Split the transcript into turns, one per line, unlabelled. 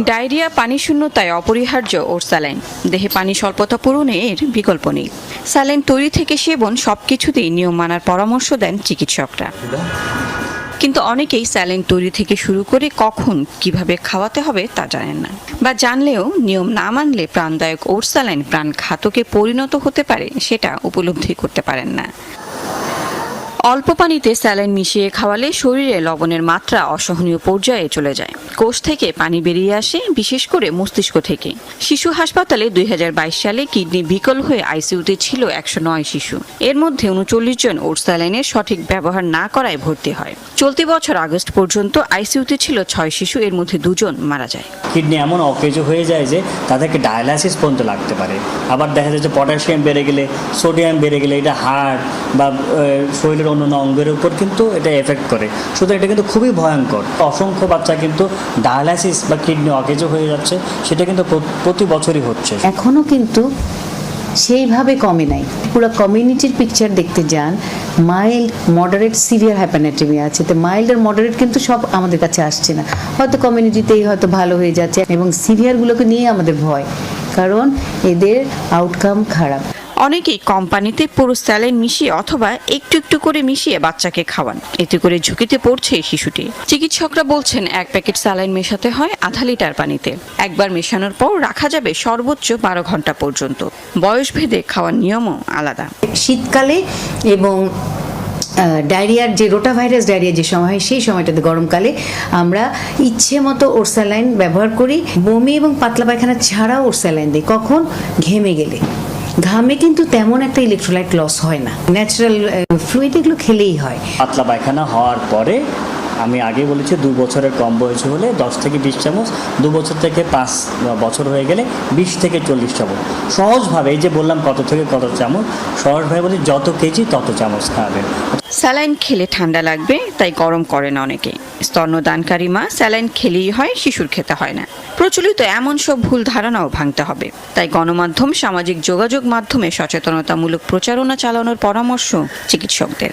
Diarrhoea পানি শূন্যতায় অপরিহার্য ওর saline. দেহে পানি স্বল্পতা পূরণে এর বিকল্প নেই। স্যালাইন তৈরি থেকে সেবন সব কিছুতেই নিয়ম মানার পরামর্শ দেন চিকিৎসকরা। কিন্তু অনেকেই স্যালাইন তৈরি থেকে শুরু করে কখন কীভাবে খাওয়াতে হবে তা জানেন না। বা জানলেও নিয়ম না মানলে প্রাণদায়ক ওর স্যালাইন প্রাণ ঘাতকে পরিণত হতে পারে সেটা উপলব্ধি করতে পারেন না। অল্প পানিতে স্যালাইন মিশিয়ে খাওয়ালে শরীরে লবণের মাত্রা অসহনীয় পর্যায়ে চলে যায়। কোষ থেকে পানি বেরিয়ে আসে, বিশেষ করে মস্তিষ্ক থেকে। শিশু হাসপাতালে দুই হাজার বাইশ সালে কিডনি বিকল হয়ে আইসিইউতে ছিল একশো নয় শিশু। এর মধ্যে উনচল্লিশ জন ওর স্যালাইনের সঠিক ব্যবহার না করায় ভর্তি হয়। চলতি বছর আগস্ট পর্যন্ত আইসিইউতে ছিল ছয় শিশু এর মধ্যে দুজন মারা যায়।
কিডনি এমন অকেজো হয়ে যায় যে তাদেরকে ডায়ালাইসিস পর্যন্ত লাগতে পারে। আবার দেখা যায় যে পটাশিয়াম বেড়ে গেলে সোডিয়াম বেড়ে গেলে এটা হার্ট বা শরীরের অন্যান্য অঙ্গের উপর কিন্তু এটা এফেক্ট করে। সুতরাং এটা কিন্তু খুবই ভয়ঙ্কর। অসংখ্য বাচ্চা কিন্তু ডায়ালাইসিস বা কিডনি অকেজো হয়ে যাচ্ছে সেটা কিন্তু প্রতি বছরই হচ্ছে।
এখনও কিন্তু সেইভাবে কমে নাই। পুরো কমিউনিটির পিকচার দেখতে যান মাইল্ড মডারেট সিভিয়ার হ্যাপানাটেমি আছে। তো মাইল্ড আর মডারেট কিন্তু সব আমাদের কাছে আসছে না। হয়তো কমিউনিটিতেই হয়তো ভালো হয়ে যাচ্ছে এবং সিভিয়ারগুলোকে নিয়ে আমাদের ভয়। কারণ এদের আউটকাম খারাপ।
অনেকেই কোম্পানিতে পুরো স্যালাইন মিশিয়ে অথবা একটু একটু করে মিশিয়ে বাচ্চাকে খাওয়ান। এতে করে ঝুঁকিতে পড়ছে শিশুটি। চিকিৎসকরা বলছেন, এক প্যাকেট স্যালাইন মেশাতে হয় আধা লিটার পানিতে। একবার মেশানোর পর রাখা যাবে সর্বোচ্চ বারো ঘণ্টা পর্যন্ত। বয়স ভেদে খাওয়ার নিয়মও আলাদা।
শীতকালে এবং ডায়রিয়ার যে রোটা ভাইরাস ডায়রিয়া যে সময় হয়, সেই সময়টাতে গরমকালে আমরা ইচ্ছে মতো ওরসালাইন ব্যবহার করি। বমি এবং পাতলা পায়খানা ছাড়াও ওরসালাইন দিই। কখন? ঘেমে গেলে। ঘামে কিন্তু তেমন একটা ইলেকট্রোলাইট লস হয় না। ন্যাচারাল ফ্লুইড এগুলো খেলেই হয়।
পাতলা পায়খানা হওয়ার পরে আমি আগে বলেছি দু বছরের কম বয়সী হলে দশ থেকে বিশ চামচ দু বছর থেকে পাঁচ বছর হয়ে গেলে বিশ থেকে চল্লিশ চামচ। সহজভাবে এই যে বললাম কত থেকে কত চামচ সহজভাবে বলি যত কেজি তত চামচ খাওয়াবেন
স্যালাইন খেলে ঠান্ডা লাগবে তাই গরম করে না অনেকে। স্তন্যদানকারী মা স্যালাইন খেলেই হয়, শিশুর খেতে হয় না। প্রচলিত এমন সব ভুল ধারণাও ভাঙতে হবে। তাই গণমাধ্যম, সামাজিক যোগাযোগ মাধ্যমে সচেতনতামূলক প্রচারণা চালানোর পরামর্শ চিকিৎসকদের।